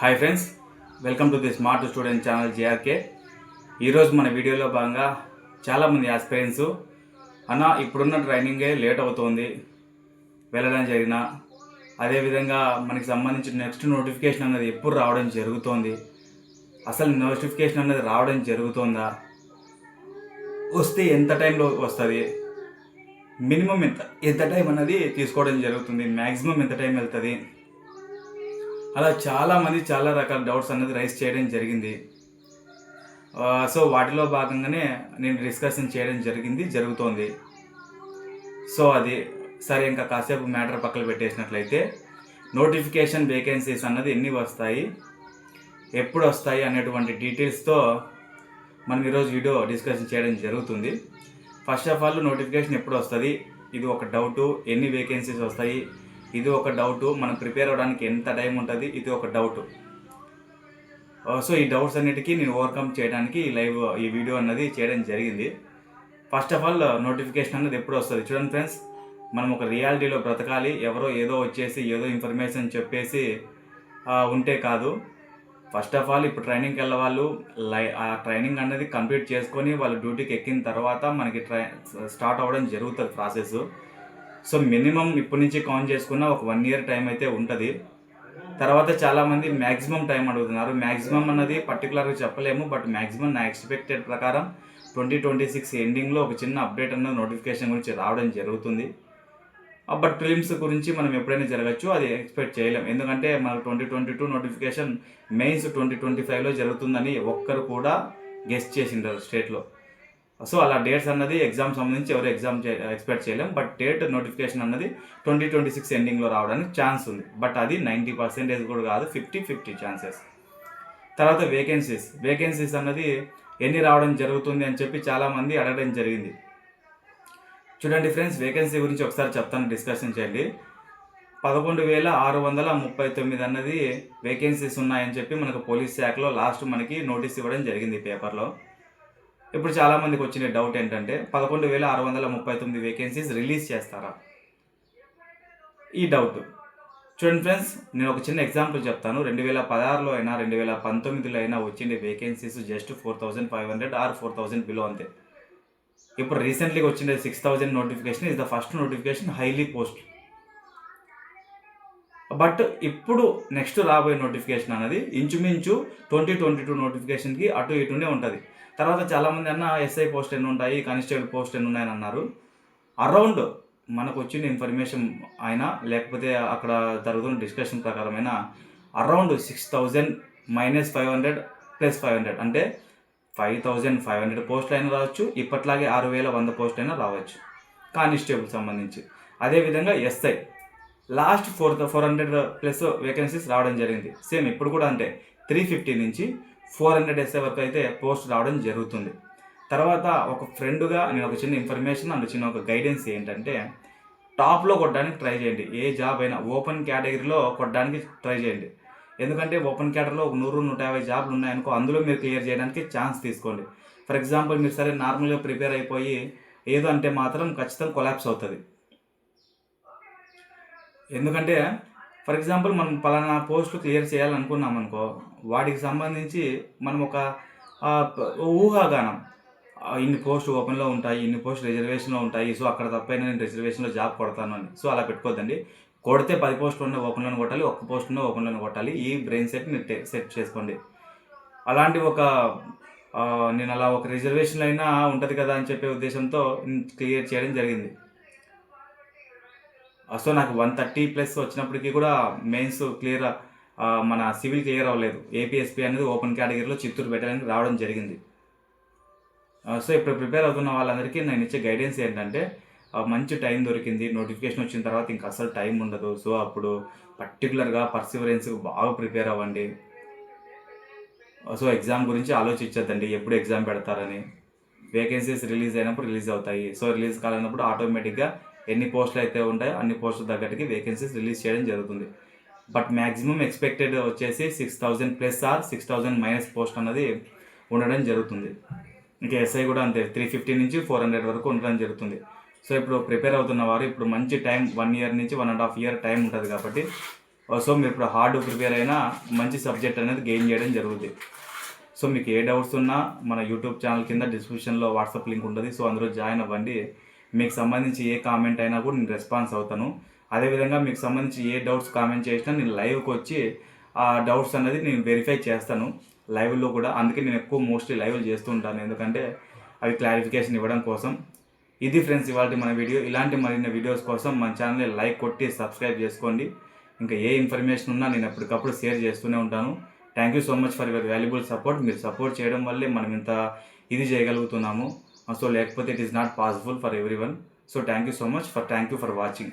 Hi friends welcome to the smart student channel JRK ఈరోజు మన వీడియోలో భాగంగా చాలామంది ఆస్పిరెంట్స్ అన్న ఇప్పుడున్న ట్రైనింగే లేట్ అవుతోంది. వెళ్ళడం జరిగిన అదేవిధంగా మనకి సంబంధించిన నెక్స్ట్ నోటిఫికేషన్ అనేది ఎప్పుడు రావడం జరుగుతోంది. అసలు నోటిఫికేషన్ అనేది రావడం జరుగుతోందా? వస్తే ఎంత టైంలో వస్తుంది? మినిమం ఎంత ఎంత టైం అనేది తీసుకోవడం జరుగుతుంది. మ్యాక్సిమం ఎంత టైం వెళ్తుంది? అలా చాలామంది చాలా రకాల డౌట్స్ అనేది రైస్ చేయడం జరిగింది. సో వాటిలో భాగంగానే నేను డిస్కషన్ చేయడం జరిగింది జరుగుతోంది. సో అది సరే ఇంకా కాసేపు మ్యాటర్ పక్కన పెట్టేసినట్లయితే నోటిఫికేషన్ వేకెన్సీస్ అన్నది ఎన్ని వస్తాయి ఎప్పుడు వస్తాయి అనేటువంటి డీటెయిల్స్తో మనం ఈరోజు వీడియో డిస్కషన్ చేయడం జరుగుతుంది. ఫస్ట్ ఆఫ్ ఆల్ నోటిఫికేషన్ ఎప్పుడు వస్తుంది? ఇది ఒక డౌటు. ఎన్ని వేకెన్సీస్ వస్తాయి? ఇది ఒక డౌట్ మనం ప్రిపేర్ అవ్వడానికి ఎంత టైం ఉంటుంది? ఇది ఒక డౌట్ సో uh, ఈ డౌట్స్ అన్నిటికీ నేను ఓవర్కమ్ చేయడానికి ఈ లైవ్ ఈ వీడియో అన్నది చేయడం జరిగింది. ఫస్ట్ ఆఫ్ ఆల్ నోటిఫికేషన్ అన్నది ఎప్పుడు వస్తుంది? చూడండి ఫ్రెండ్స్ మనం ఒక రియాలిటీలో బ్రతకాలి. ఎవరో ఏదో వచ్చేసి ఏదో ఇన్ఫర్మేషన్ చెప్పేసి uh, ఉంటే కాదు. ఫస్ట్ ఆఫ్ ఆల్ ఇప్పుడు ట్రైనింగ్కి వెళ్ళే వాళ్ళు లై ఆ ట్రైనింగ్ అనేది కంప్లీట్ చేసుకొని వాళ్ళు డ్యూటీకి ఎక్కిన తర్వాత మనకి ట్రై స్టార్ట్ అవ్వడం జరుగుతుంది ప్రాసెస్ సో మినిమం ఇప్పటి నుంచి కౌంట్ చేసుకున్న ఒక వన్ ఇయర్ టైం అయితే ఉంటుంది. తర్వాత చాలామంది మ్యాక్సిమం టైం అడుగుతున్నారు. మ్యాక్సిమం అన్నది పర్టికులర్గా చెప్పలేము బట్ మ్యాక్సిమం నా ఎక్స్పెక్టెడ్ ప్రకారం ట్వంటీ ట్వంటీ సిక్స్ ఎండింగ్లో ఒక చిన్న అప్డేట్ అన్నది నోటిఫికేషన్ గురించి రావడం జరుగుతుంది. బట్ ఫిలిమ్స్ గురించి మనం ఎప్పుడైనా జరగచ్చు అది ఎక్స్పెక్ట్ చేయలేం. ఎందుకంటే మనకు twenty twenty two notification mains twenty twenty ఫైవ్లో జరుగుతుందని ఒక్కరు కూడా గెస్ట్ చేసిండారు స్టేట్లో సో అలా డేట్స్ అన్నది ఎగ్జామ్ సంబంధించి ఎవరు ఎగ్జామ్ ఎక్స్పెక్ట్ చేయలేం. బట్ డేట్ నోటిఫికేషన్ అన్నది ట్వంటీ ట్వంటీ సిక్స్ ఎండింగ్లో రావడానికి ఛాన్స్ ఉంది. బట్ అది నైంటీ పర్సెంటేజ్ కూడా కాదు ఫిఫ్టీ ఫిఫ్టీ ఛాన్సెస్ తర్వాత వేకెన్సీస్ వేకెన్సీస్ అన్నది ఎన్ని రావడం జరుగుతుంది అని చెప్పి చాలామంది అడగడం జరిగింది. చూడండి ఫ్రెండ్స్ వేకెన్సీ గురించి ఒకసారి చెప్తాను డిస్కషన్ చేయండి. పదకొండు వేల ఆరు వందల ముప్పై తొమ్మిది అన్నది వేకెన్సీస్ ఉన్నాయని చెప్పి మనకు పోలీస్ శాఖలో లాస్ట్ మనకి నోటీస్ ఇవ్వడం జరిగింది పేపర్లో ఇప్పుడు చాలామందికి వచ్చిన డౌట్ ఏంటంటే పదకొండు వేల ఆరు వందల ముప్పై తొమ్మిది వేకెన్సీస్ రిలీజ్ చేస్తారా? ఈ డౌట్ చూడండి ఫ్రెండ్స్ నేను ఒక చిన్న ఎగ్జాంపుల్ చెప్తాను. రెండు వేల పదహారులో అయినా రెండు వేల పంతొమ్మిదిలో అయినా వచ్చిండే vacancies just four thousand five hundred or four thousand below అంతే. ఇప్పుడు రీసెంట్లీగా వచ్చిన six thousand notification is the first notification highly post but ఇప్పుడు నెక్స్ట్ రాబోయే నోటిఫికేషన్ అనేది ఇంచుమించు ట్వంటీ ట్వంటీ టూ నోటిఫికేషన్కి అటు ఇటునే ఉంటుంది. తర్వాత చాలామంది అన్న ఎస్ఐ పోస్ట్ ఎన్ని ఉంటాయి కానిస్టేబుల్ పోస్ట్ ఎన్ని ఉన్నాయని అన్నారు. అరౌండ్ మనకు వచ్చిన ఇన్ఫర్మేషన్ అయినా లేకపోతే అక్కడ జరుగుతున్న discussion ప్రకారమైన around six thousand minus five hundred plus five hundred అంటే ఫైవ్ థౌజండ్ ఫైవ్ హండ్రెడ్ పోస్టులు అయినా రావచ్చు ఇప్పట్లాగే ఆరు వేల వంద పోస్టులు అయినా రావచ్చు కానిస్టేబుల్ సంబంధించి. అదేవిధంగా SI last four four hundred plus vacancies రావడం జరిగింది. సేమ్ ఇప్పుడు కూడా అంటే త్రీ ఫిఫ్టీ నుంచి ఫోర్ హండ్రెడ్ ఎస్ఏ వరకు అయితే పోస్ట్ రావడం జరుగుతుంది. తర్వాత ఒక ఫ్రెండ్గా నేను ఒక చిన్న ఇన్ఫర్మేషన్ అండ్ చిన్న ఒక గైడెన్స్ ఏంటంటే టాప్లో కొట్టడానికి ట్రై చేయండి. ఏ జాబ్ అయినా ఓపెన్ కేటగిరీలో కొట్టడానికి ట్రై చేయండి. ఎందుకంటే ఓపెన్ కేటగిరీలో ఒక నూరు నూట యాభై జాబ్లు ఉన్నాయనుకో అందులో మీరు క్లియర్ చేయడానికి ఛాన్స్ తీసుకోండి. ఫర్ ఎగ్జాంపుల్ మీరు సరే నార్మల్గా ప్రిపేర్ అయిపోయి ఏదో అంటే మాత్రం ఖచ్చితంగా కొలాప్స్ అవుతుంది. ఎందుకంటే ఫర్ ఎగ్జాంపుల్ మనం పలానా పోస్ట్ క్లియర్ చేయాలనుకున్నాం అనుకో వాటికి సంబంధించి మనం ఒక ఊహాగానం. ఇన్ని పోస్ట్ ఓపెన్లో ఉంటాయి ఇన్ని పోస్ట్ రిజర్వేషన్లో ఉంటాయి సో అక్కడ తప్పైనా నేను రిజర్వేషన్లో జాబ్ కొడతాను అని. సో అలా పెట్టుకోద్దండి కొడితే పది పోస్టులు ఉన్న ఓపెన్లో కొట్టాలి ఒక్క పోస్ట్ ఉన్న ఓపెన్లో కొట్టాలి. ఈ బ్రెయిన్ సెట్ మీరు సెట్ చేసుకోండి. అలాంటి ఒక నేను అలా ఒక రిజర్వేషన్ అయినా ఉంటుంది కదా అని చెప్పే ఉద్దేశంతో క్లియర్ చేయడం జరిగింది. సో నాకు వన్ థర్టీ ప్లస్ వచ్చినప్పటికీ కూడా మెయిన్స్ క్లియర్ మన సివిల్ క్లియర్ అవ్వలేదు. ఏపీఎస్పీ అనేది ఓపెన్ కేటగిరీలో చిత్తూరు పెట్టడానికి రావడం జరిగింది. సో ఇప్పుడు ప్రిపేర్ అవుతున్న వాళ్ళందరికీ నేను ఇచ్చే గైడెన్స్ ఏంటంటే మంచి టైం దొరికింది. నోటిఫికేషన్ వచ్చిన తర్వాత ఇంకా అసలు టైం ఉండదు. సో అప్పుడు పర్టికులర్గా పర్సివరెన్స్ బాగా ప్రిపేర్ అవ్వండి. సో ఎగ్జామ్ గురించి ఆలోచించద్దండి. ఎప్పుడు ఎగ్జామ్ పెడతారని. వేకెన్సీస్ రిలీజ్ అయినప్పుడు రిలీజ్ అవుతాయి. సో రిలీజ్ కాలేనప్పుడు ఆటోమేటిక్గా ఎన్ని పోస్టులు అయితే ఉంటాయో అన్ని పోస్టుల తగ్గట్టుకి వేకెన్సీస్ రిలీజ్ చేయడం జరుగుతుంది. బట్ మ్యాక్సిమం ఎక్స్పెక్టెడ్ వచ్చేసి six thousand plus or six thousand minus post అన్నది ఉండడం జరుగుతుంది. ఇంకా ఎస్ఐ కూడా అంతే త్రీ ఫిఫ్టీ నుంచి ఫోర్ హండ్రెడ్ వరకు ఉండడం జరుగుతుంది. సో ఇప్పుడు ప్రిపేర్ అవుతున్న వారు ఇప్పుడు మంచి టైం వన్ ఇయర్ నుంచి one and half year time ఉంటుంది కాబట్టి సో మీరు ఇప్పుడు హార్డ్ ప్రిపేర్ అయినా మంచి సబ్జెక్ట్ అనేది గెయిన్ చేయడం జరుగుతుంది సో మీకు ఏ డౌట్స్ ఉన్నా మన యూట్యూబ్ ఛానల్ కింద డిస్క్రిప్షన్లో వాట్సాప్ లింక్ ఉంటుంది. సో అందులో జాయిన్ అవ్వండి. మీకు సంబంధించి ఏ కామెంట్ అయినా కూడా నేను రెస్పాన్స్ అవుతాను. అదేవిధంగా మీకు సంబంధించి ఏ డౌట్స్ కామెంట్ చేసినా నేను లైవ్కి వచ్చి ఆ డౌట్స్ అనేది నేను వెరిఫై చేస్తాను. లైవ్లో కూడా. అందుకే నేను ఎక్కువ మోస్ట్లీ లైవ్లు చేస్తూ ఉంటాను. ఎందుకంటే అవి క్లారిఫికేషన్ ఇవ్వడం కోసం. ఇది ఫ్రెండ్స్ ఇవాళ మన వీడియో ఇలాంటి మరిన్ని వీడియోస్ కోసం మన ఛానల్ని లైక్ కొట్టి సబ్స్క్రైబ్ చేసుకోండి. ఇంకా ఏ ఇన్ఫర్మేషన్ ఉన్నా నేను ఎప్పటికప్పుడు షేర్ చేస్తూనే ఉంటాను. Thank you so much for your valuable support మీరు సపోర్ట్ చేయడం వల్లే మనం ఇంత ఇది చేయగలుగుతున్నాము. so like but it is not possible for everyone. So thank you so much for thank you for watching.